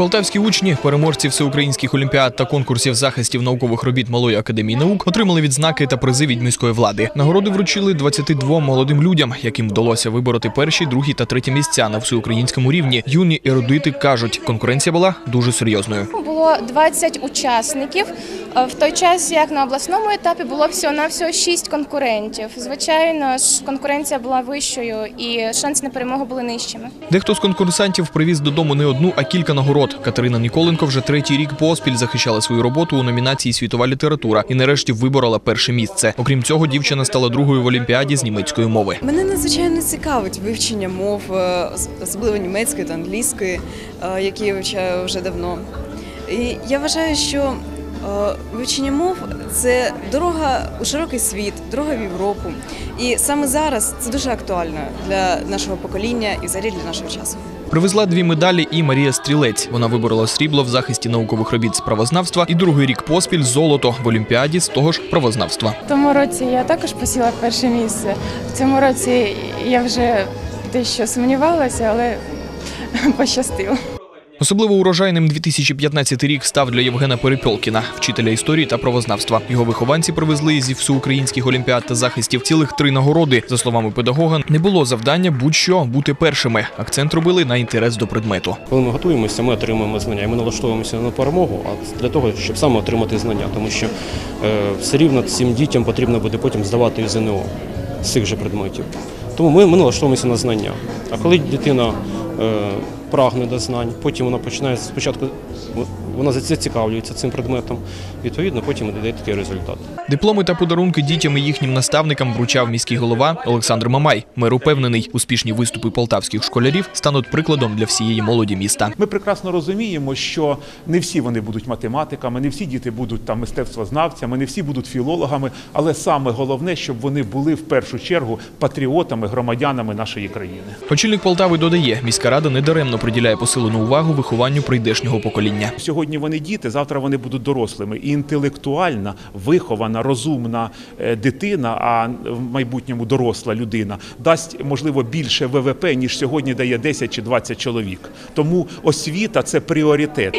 Полтавські учні, переможці всеукраїнських олімпіад та конкурсів захистів наукових робіт Малої академії наук, отримали відзнаки та призи від міської влади. Нагороди вручили 22 молодим людям, яким вдалося вибороти перші, другі та треті місця на всеукраїнському рівні. Юні ерудити кажуть, конкуренція була дуже серйозною. Було 20 учасників, е, в той час як на обласному етапі було всього на всього 6 конкурентів. Звичайно ж, конкуренція була вищою і шанси на перемогу були нижчими. Дехто з конкурсантів привіз додому не одну, а кілька нагород. Катерина Ніколенко вже третій рік поспіль захищала свою роботу у номінації Світова література і нарешті виборола перше місце. Окрім цього, дівчина стала другою в олімпіаді з німецької мови. Мене надзвичайно цивить вивчення мов, е, особливо німецької та англійської, е, які я вивчаю вже давно. І я вважаю, що е, вивчення мов це дорога у широкий світ, дорога в Європу. І саме зараз це дуже актуально для нашого покоління і взагалі для нашого часу. Привезла дві медалі і Марія Стрілець. Вона виборола срібло в захисті наукових робіт з правознавства і другий рік поспіль золото в олімпіаді з того ж правознавства. В тому році я також посіла перше місце. В цьому році я вже дещо сумнівалася, але пощастило. Особливо урожайним 2015 рік став для Євгена Перепьолкіна, вчителя історії та правознавства. Його вихованці привезли зі всеукраїнських олімпіад та захистів цілих три нагороди. За словами педагога, не було завдання будь-що бути першими. Акцент робили на інтерес до предмету. Коли ми готуємося, ми отримуємо знання. Ми налаштовуємося на перемогу, а для того, щоб саме отримати знання, тому що е, все рівно цим дітям потрібно буде потім здавати ЗНО з цих же предметів. Тому ми, ми налаштовуємося на знання. А коли дитина е, прагне до знань, потім вона починає спочатку вона зацікавлюється цим предметом, відповідно, потім і дає такий результат. Дипломи та подарунки дітям і їхнім наставникам вручав міський голова Олександр Мамай. Мер упевнений, успішні виступи полтавських школярів стануть прикладом для всієї молоді міста. Ми прекрасно розуміємо, що не всі вони будуть математиками, не всі діти будуть там мистецтвознавцями, не всі будуть філологами, але саме головне, щоб вони були в першу чергу патріотами, громадянами нашої країни. Очільник Полтави додає, міська рада недаремно приділяє посилену увагу вихованню прийдешнього покоління. Сьогодні вони діти, завтра вони будуть дорослими. І інтелектуальна, вихована, розумна е, дитина, а в майбутньому доросла людина, дасть можливо більше ВВП ніж сьогодні дає 10 чи 20 чоловік. Тому освіта це пріоритет.